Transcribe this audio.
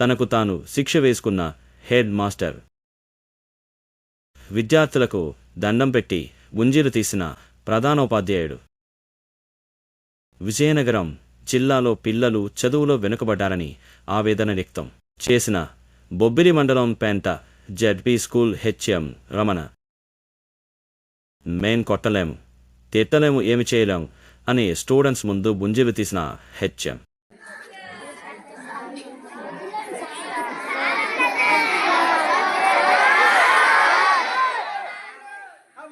తనకు తాను శిక్ష వేసుకున్న హెడ్ మాస్టర్. విద్యార్థులకు దండం పెట్టి గుంజీలు తీసిన ప్రధానోపాధ్యాయుడు. విజయనగరం జిల్లాలో పిల్లలు చదువులో వెనుకబడ్డారని ఆవేదన వ్యక్తం చేసిన బొబ్బిలి మండలం పెంట జెడ్పీ స్కూల్ హెచ్ఎం రమణ. మేం కొట్టలేము తిట్టలేము ఏమి చేయలేము అని స్టూడెంట్స్ ముందు గుంజీలు తీసిన హెచ్ఎం.